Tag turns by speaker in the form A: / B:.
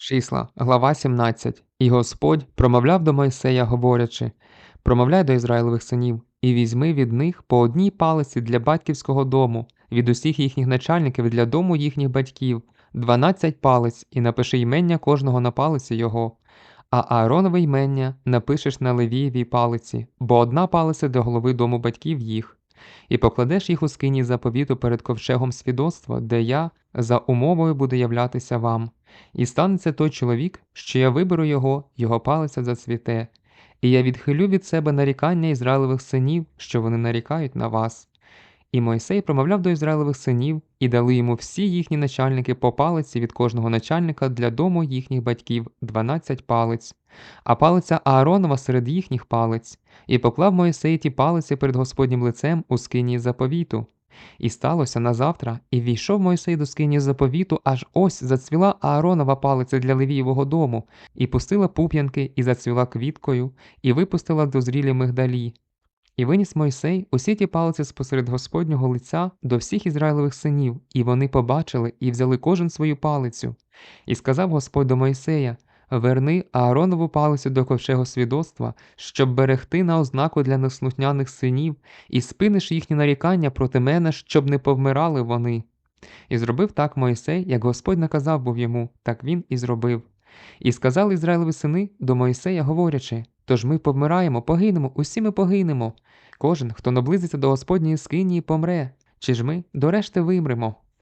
A: Числа, глава 17. І Господь промовляв до Мойсея, говорячи: Промовляй до Ізраїлевих синів, і візьми від них по одній палиці для батьківського дому, від усіх їхніх начальників для дому їхніх батьків, дванадцять палиць, і напиши ймення кожного на палиці його. А Ааронове ймення напишеш на Левієвій палиці, бо одна палиця до голови дому батьків їх. І покладеш їх у скині заповіту перед ковчегом свідоцтва, де я за умовою буду являтися вам. І станеться той чоловік, що я виберу його, його палиця зацвіте, і я відхилю від себе нарікання Ізраїлевих синів, що вони нарікають на вас. І Мойсей промовляв до Ізраїлевих синів, і дали йому всі їхні начальники по палиці від кожного начальника для дому їхніх батьків дванадцять палиць, а палиця Ааронова серед їхніх палиць, і поклав Мойсей ті палиці перед Господнім лицем у скині заповіту. І сталося назавтра, і війшов Мойсей до скині заповіту, аж ось зацвіла Ааронова палиця для Левієвого дому, і пустила пуп'янки, і зацвіла квіткою, і випустила дозрілі мигдалі. І виніс Мойсей усі ті палиці спосеред Господнього лиця до всіх Ізраїлевих синів, і вони побачили і взяли кожен свою палицю. І сказав Господь до Мойсея: Верни Ааронову палицю до ковчего свідоцтва, щоб берегти на ознаку для неслухняних синів, і спиниш їхні нарікання проти мене, щоб не повмирали вони. І зробив так Мойсей, як Господь наказав був йому, так він і зробив. І сказали Ізраїлеві сини до Мойсея, говорячи: Тож ми повмираємо, погинемо, усі ми погинемо. Кожен, хто наблизиться до Господньої скинії, помре, чи ж ми до решти вимремо.